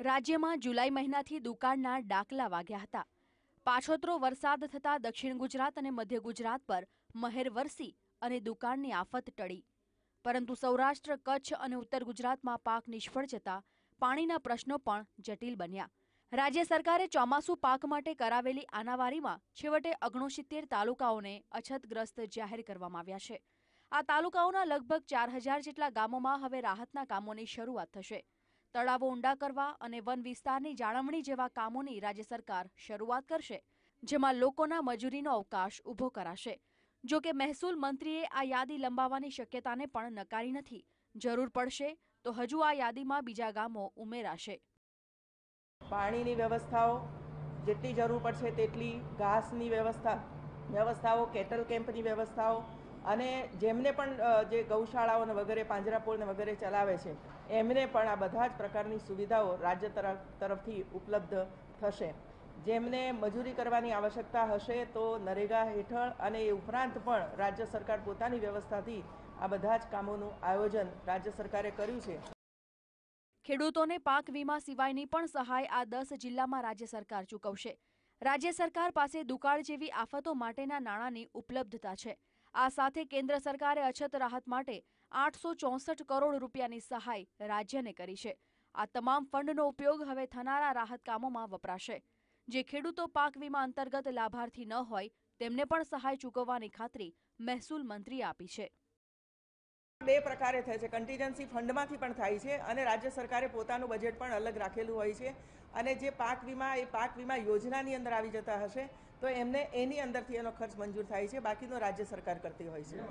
રાજ્યમાં જુલાઈ મહિનાથી દુકાળના ડાકલા વાગ્યા હતા. પાછોતરો વરસાદ થતાં દક્ષિણ ગુજરાત અને મધ્ય ગુજરાત પર મહેર વરસી અને દુકાળની આફત ટળી. પરંતુ સૌરાષ્ટ્ર, કચ્છ અને ઉત્તર ગુજરાતમાં પાક નિષ્ફળ જતા પાણીના પ્રશ્નો પણ જટિલ બન્યા. રાજ્ય સરકારે ચોમાસુ પાક માટે કરાવેલી આનાવારીમાં છેવટે ઓગણસિત્તેર તાલુકાઓને અછતગ્રસ્ત જાહેર કરવામાં આવ્યા છે. આ તાલુકાઓના લગભગ ચાર હજાર જેટલા ગામોમાં હવે રાહતના કામોની શરૂઆત થશે. તળાવો ઊંડા કરવા અને વન વિસ્તારની જાળવણી જેવા કામોની રાજ્ય સરકાર શરૂઆત કરશે, જેમાં લોકોના મજૂરીનો અવકાશ ઊભો કરાશે. જો કે મહેસૂલ મંત્રીએ આ યાદી લંબાવવાની શક્યતાને પણ નકારી નથી. જરૂર પડશે તો હજુ આ યાદીમાં બીજા ગામો ઉમેરાશે. પાણીની વ્યવસ્થાઓ જેટલી જરૂર પડશે તેટલી ઘાસની વ્યવસ્થા, વ્યવસ્થાઓ, કેટલ કેમ્પની વ્યવસ્થાઓ અને જેમને પણ જે ગૌશાળાઓને વગેરે પાંજરાપોળને વગેરે ચલાવે છે, એમને પણ આ બધા જ પ્રકારની સુવિધાઓ રાજ્ય તરફ, તરફથી ઉપલબ્ધ થશે. જેમને મજૂરી કરવાની આવશ્યકતા હશે તો નરેગા હેઠળ અને એ ઉપરાંત પણ રાજ્ય સરકાર પોતાની વ્યવસ્થાથી આ બધા જ કામોનું આયોજન રાજ્ય સરકારે કર્યું છે. ખેડૂતોને પાક વીમા સિવાયની પણ સહાય આ દસ જિલ્લામાં રાજ્ય સરકાર ચૂકવશે. રાજ્ય સરકાર પાસે દુકાળ જેવી આફતો માટેના નાણાંની ઉપલબ્ધતા છે. આ સાથે કેન્દ્ર સરકારે અછત રાહત માટે આઠસો ચોસઠ કરોડ રૂપિયાની સહાય રાજ્યને કરી છે. આ તમામ ફંડનો ઉપયોગ હવે થનારા રાહત કામોમાં વપરાશે. જે ખેડૂતો પાક વીમા અંતર્ગત લાભાર્થી ન હોય, તેમને પણ સહાય ચૂકવવાની ખાતરી મહેસૂલ મંત્રીએ આપી છે. બે પ્રકારે થાય છે. કન્ટીજન્સી ફંડમાંથી પણ થાય છે અને રાજ્ય સરકારે પોતાનું બજેટ પણ અલગ રાખેલું હોય છે. અને જે પાક વીમા, એ પાક વીમા યોજનાની અંદર આવી જતા હશે, તો એમને એની અંદરથી એનો ખર્ચ મંજૂર થાય છે. બાકીનો રાજ્ય સરકાર કરતી હોય છે.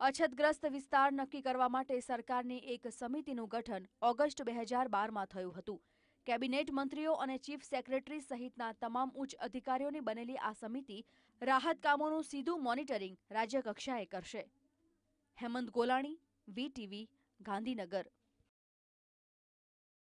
અછતગ્રસ્ત વિસ્તાર નક્કી કરવા માટે સરકારની એક સમિતિનું ગઠન ઓગસ્ટ બે હજાર બારમાં થયું હતું. કેબિનેટ મંત્રીઓ અને ચીફ સેક્રેટરી સહિતના તમામ ઉચ્ચ અધિકારીઓની બનેલી આ સમિતિ રાહત કામોનું સીધું મોનિટરિંગ રાજ્ય કક્ષાએ કરશે. હેમંત ગોલાણી વીટીવી ગાંધીનગર.